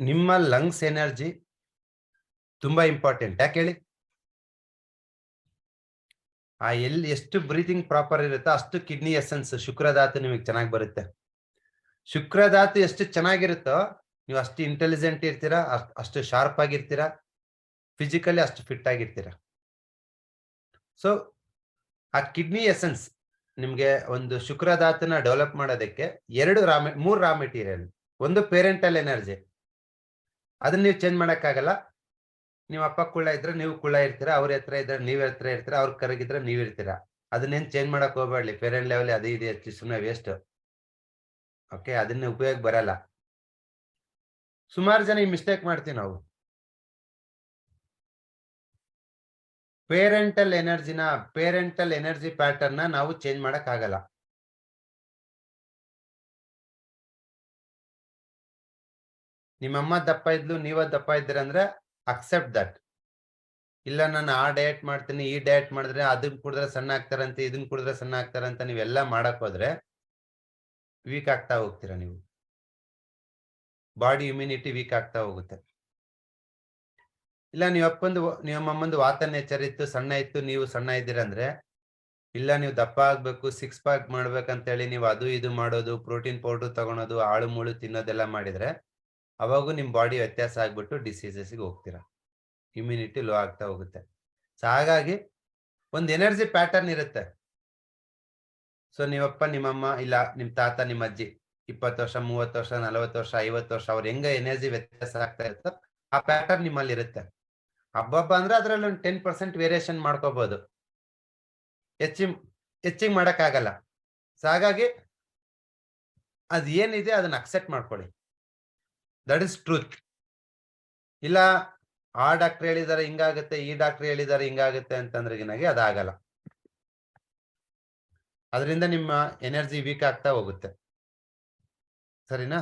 ನಿಮ್ಮ lungs energy ತುಂಬಾ important ಯಾಕೆ ಹೇಳಿ? ಆ ಎಲ್ಲಿ ಎಷ್ಟು ಬ್ರೀತಿಂಗ್ ಪ್ರಾಪರ್ ಇರುತ್ತೋ ಅಷ್ಟು ಕಿಡ್ನಿ ಎಸೆನ್ಸ್ ಶುಕ್ರಧಾತು ನಿಮಗೆ ಚೆನ್ನಾಗಿ ಬರುತ್ತೆ. ಶುಕ್ರಧಾತು ಎಷ್ಟು ಚೆನ್ನಾಗಿರುತ್ತೋ ನೀವು ಅಷ್ಟು ಇಂಟೆಲಿಜೆಂಟ್ ಇರ್ತೀರಾ ಅಷ್ಟು ಶಾರ್ಪ್ ಆಗಿರ್ತೀರಾ ಫಿಸಿಕಲಿ ಅಷ್ಟು ಫಿಟ್ ಆಗಿರ್ತೀರಾ. ಸೊ ಆ ಕಿಡ್ನಿ ಎಸೆನ್ಸ್ ನಿಮಗೆ ಒಂದು ಶುಕ್ರಧಾತುನ ಡೆವಲಪ್ ಮಾಡೋದಕ್ಕೆ ಎರಡು ರಾ ಮೂರು ರಾ ಮೆಟೀರಿಯಲ್ ಒಂದು ಪೇರೆಂಟಲ್ ಎನರ್ಜಿ ಅದನ್ನ ನೀವು ಚೇಂಜ್ ಮಾಡೋಕ್ಕಾಗಲ್ಲ. ನೀವು ಅಪ್ಪ ಕುಳ್ಳ ಇದ್ರೆ ನೀವು ಕುಳ್ಳ ಇರ್ತೀರಾ, ಅವ್ರ ಹತ್ರ ಇದ್ರೆ ನೀವ್ ಹತ್ರ ಇರ್ತೀರಾ, ಅವ್ರ ಕರಗಿದ್ರೆ ನೀವ್ ಇರ್ತೀರಾ. ಅದನ್ನೇನ್ ಚೇಂಜ್ ಮಾಡಕ್ ಹೋಗ್ಬೇಡಿ ಪೇರೆಂಟ್ ಲೆವೆಲ್ ಅದೇ ಇದೆ ಹೆಚ್ಚು ಸುಮ್ಮನೆ ವೇಸ್ಟ್ ಓಕೆ ಅದನ್ನ ಉಪಯೋಗ ಬರಲ್ಲ. ಸುಮಾರು ಜನ ಈ ಮಿಸ್ಟೇಕ್ ಮಾಡ್ತೀವಿ ನಾವು. ಪೇರೆಂಟಲ್ ಎನರ್ಜಿನ ಪೇರೆಂಟಲ್ ಎನರ್ಜಿ ಪ್ಯಾಟರ್ನ್ ನಾವು ಚೇಂಜ್ ಮಾಡಕ್ ಆಗಲ್ಲ ನಿಮ್ಮಮ್ಮ ದಪ್ಪ ಇದ್ಲು, ನೀವ ದಪ್ಪ ಇದ್ದೀರಂದ್ರೆ ಅಕ್ಸೆಪ್ಟ್ ದಟ್ ಇಲ್ಲ, ನಾನು ಆ ಡಯಟ್ ಮಾಡ್ತೀನಿ, ಈ ಡಯಟ್ ಮಾಡಿದ್ರೆ ಅದನ್ನ ಕುಡಿದ್ರೆ ಸಣ್ಣ ಆಗ್ತಾರಂತೆ, ಇದನ್ನ ಕುಡಿದ್ರೆ ಸಣ್ಣ ಆಗ್ತಾರಂತ, ನೀವೆಲ್ಲ ಮಾಡಕ್ ಹೋದ್ರೆ ವೀಕ್ ಆಗ್ತಾ ಹೋಗ್ತೀರಾ ನೀವು. ಬಾಡಿ ಇಮ್ಯುನಿಟಿ ವೀಕ್ ಆಗ್ತಾ ಹೋಗುತ್ತೆ. ಇಲ್ಲ, ನೀವು ಅಪ್ಪಂದು ನಿಮ್ಮ ಅಮ್ಮಂದು ವಾತ ನೇಚರ್ ಇತ್ತು, ಸಣ್ಣ ಇತ್ತು, ನೀವು ಸಣ್ಣ ಇದ್ದೀರಂದ್ರೆ ಇಲ್ಲ, ನೀವು ದಪ್ಪ ಆಗ್ಬೇಕು ಸಿಕ್ಸ್ ಪ್ಯಾಕ್ ಮಾಡ್ಬೇಕಂತೇಳಿ ನೀವು ಅದು ಇದು ಮಾಡೋದು ಪ್ರೋಟೀನ್ ಪೌಡರ್ ತಗೊಳೋದು, ಆಳು, ಮುಳು ತಿನ್ನೋದೆಲ್ಲ ಮಾಡಿದ್ರೆ ಅವಾಗೂ ನಿಮ್ಮ ಬಾಡಿ ವ್ಯತ್ಯಾಸ ಆಗ್ಬಿಟ್ಟು ಡಿಸೀಸಸ್ಗೆ ಹೋಗ್ತೀರಾ. ಇಮ್ಯುನಿಟಿ ಲೋ ಆಗ್ತಾ ಹೋಗುತ್ತೆ. ಸೊ, ಹಾಗಾಗಿ ಒಂದು ಎನರ್ಜಿ ಪ್ಯಾಟರ್ನ್ ಇರುತ್ತೆ. ಸೊ, ನೀವಪ್ಪ, ನಿಮ್ಮಮ್ಮ ಇಲ್ಲ ನಿಮ್ಮ ತಾತ, ನಿಮ್ಮ ಅಜ್ಜಿ ಇಪ್ಪತ್ತು ವರ್ಷ, ಮೂವತ್ತು ವರ್ಷ, ನಲವತ್ತು ವರ್ಷ, ಐವತ್ತು ವರ್ಷ ಅವ್ರು ಹೆಂಗ ಎನರ್ಜಿ ವ್ಯತ್ಯಾಸ ಆಗ್ತಾ ಇರುತ್ತೋ ಆ ಪ್ಯಾಟರ್ನ್ ನಿಮ್ಮಲ್ಲಿ ಇರುತ್ತೆ ಹಬ್ಬಬ್ಬ ಅಂದ್ರೆ ಅದರಲ್ಲಿ ಒಂದು ಟೆನ್ ಪರ್ಸೆಂಟ್ ವೇರಿಯೇಷನ್ ಮಾಡ್ಕೋಬಹುದು ಹೆಚ್ಚಿ ಹೆಚ್ಚಿಗೆ ಮಾಡೋಕ್ಕಾಗಲ್ಲ. ಸೊ, ಹಾಗಾಗಿ ಏನಿದೆ ಅದನ್ನ ಅಕ್ಸೆಪ್ಟ್ ಮಾಡ್ಕೊಳ್ಳಿ. ದಟ್ ಇಸ್ ಟ್ರೂತ್ ಇಲ್ಲ, ಆ ಡಾಕ್ಟರ್ ಹೇಳಿದಾರೆ ಹಿಂಗಾಗುತ್ತೆ, ಈ ಡಾಕ್ಟರ್ ಹೇಳಿದಾರೆ ಹಿಂಗಾಗುತ್ತೆ ಅಂತಂದ್ರೆ ನನಗೆ ಅದಾಗಲ್ಲ. ಅದರಿಂದ ನಿಮ್ಮ ಎನರ್ಜಿ ವೀಕ್ ಆಗ್ತಾ ಹೋಗುತ್ತೆ. ಸರಿನಾ?